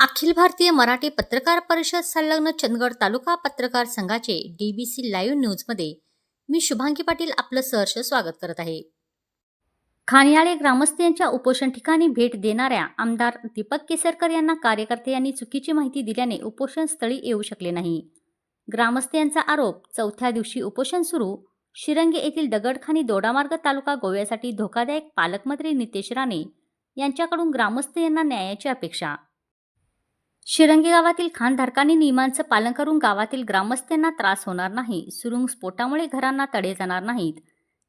अखिल भारतीय मराठी पत्रकार परिषद संलग्न चंदगड तालुका पत्रकार संघाचे डीबीसी लाईव्ह न्यूजमध्ये मी शुभांगी पाटील आपलं सहर्ष स्वागत करत आहे. खानियाळे ग्रामस्थ यांच्या उपोषण ठिकाणी भेट देणाऱ्या आमदार दीपक केसरकर यांना कार्यकर्ते यांनी चुकीची माहिती दिल्याने उपोषण स्थळी येऊ शकले नाही. ग्रामस्थ यांचा आरोप चौथ्या दिवशी उपोषण सुरू शिरंगे येथील दगडखानी दोडामार्ग तालुका गोव्यासाठी धोकादायक पालकमंत्री नितेश राणे यांच्याकडून ग्रामस्थ यांना न्यायाची अपेक्षा शिरंगी गावातील खानधारकांनी नियमांचं पालन करून गावातील ग्रामस्थांना त्रास होणार नाही सुरुंग स्फोटामुळे घरांना तडे जाणार नाहीत.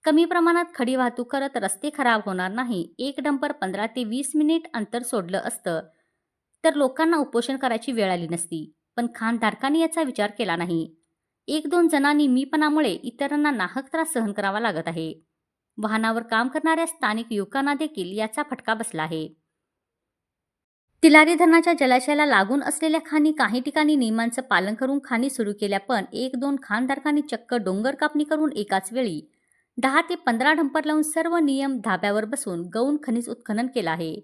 कमी प्रमाणात खडी वाहतूक करत रस्ते खराब होणार नाही एक डंपर पंधरा ते वीस मिनिट अंतर सोडलं असतं. तर लोकांना उपोषण करायची वेळ आली नसती पण खानधारकांनी याचा विचार केला नाही. एक दोन जणांनी मीपणामुळे इतरांना नाहक त्रास सहन करावा लागत आहे. वाहनावर काम करणाऱ्या स्थानिक युवकांना देखील याचा फटका बसला आहे. तिलारी धरणाच्या जलाशयाला लागून असलेल्या खाणी काही ठिकाणी नियमांचं पालन करून खाणी सुरू केल्या पण एक दोन खानधारकांनी चक्क डोंगर कापणी करून एकाच वेळी दहा ते पंधरा डंपर लावून सर्व नियम धाब्यावर बसून गौण खनिज उत्खनन केलं आहे.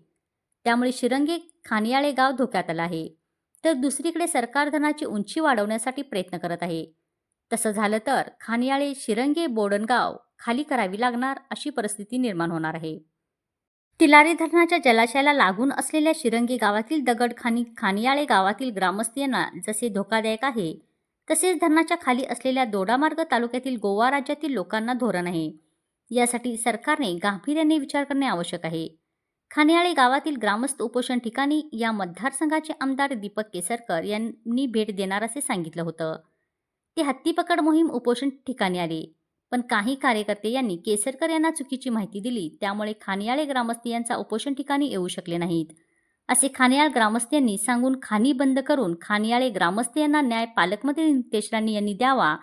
त्यामुळे शिरंगे खानियाळे गाव धोक्यात आलं आहे. तर दुसरीकडे सरकार धरणाची उंची वाढवण्यासाठी प्रयत्न करत आहे. तसं झालं तर खानियाळे शिरंगे बोडणगाव खाली करावी लागणार अशी परिस्थिती निर्माण होणार आहे. तिलारी धरणाच्या जलाशयाला लागून असलेल्या शिरंगी गावातील दगडखानी खानियाळे गावातील ग्रामस्थांना जसे धोकादायक आहे तसेच धरणाच्या खाली असलेल्या दोडामार्ग तालुक्यातील गोवा राज्यातील लोकांना धोरण आहे. यासाठी सरकारने गांभीर्याने विचार करणे आवश्यक आहे. खानियाळे गावातील ग्रामस्थ उपोषण ठिकाणी या मतदारसंघाचे आमदार दीपक केसरकर यांनी भेट देणार असे सांगितलं होतं. ते हत्तीपकड मोहीम उपोषण ठिकाणी आले. पण काही कार्यकर्ते यांनी केसरकर यांना चुकीची माहिती दिली. त्यामुळे खानियाळे ग्रामस्थ यांचा उपोषण ठिकाणी येऊ शकले नाहीत. असे खानियाळ ग्रामस्थांनी सांगून खाणी बंद करून खानियाळे ग्रामस्थ यांना न्याय पालकमंत्री नितेश राणे यांनी द्यावा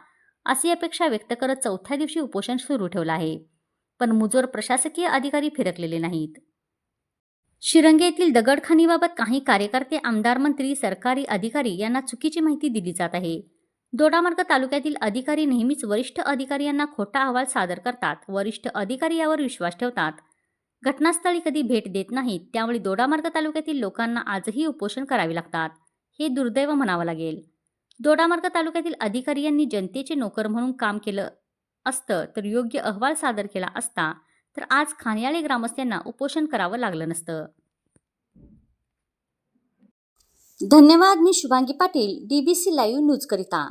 अशी अपेक्षा व्यक्त करत चौथ्या दिवशी उपोषण सुरू ठेवलं आहे. पण मुजोर प्रशासकीय अधिकारी फिरकलेले नाहीत. शिरंगे येथील दगडखानीबाबत काही कार्यकर्ते आमदार मंत्री सरकारी अधिकारी यांना चुकीची माहिती दिली जात आहे. दोडामार्ग तालुक्यातील अधिकारी नेहमीच वरिष्ठ अधिकारी यांना खोटा अहवाल सादर करतात. वरिष्ठ अधिकारी यावर विश्वास ठेवतात. घटनास्थळी कधी भेट देत नाहीत त्यामुळे दोडामार्ग तालुक्यातील लोकांना आजही उपोषण करावे लागतात. हे दुर्दैव म्हणावं लागेल. दोडामार्ग तालुक्यातील अधिकारी यांनी जनतेचे नोकर म्हणून काम केलं असतं तर योग्य अहवाल सादर केला असता तर आज खानियाळे ग्रामस्थांना उपोषण करावं लागलं नसतं. धन्यवाद मी Shubhangi Patil DBC live news करिता.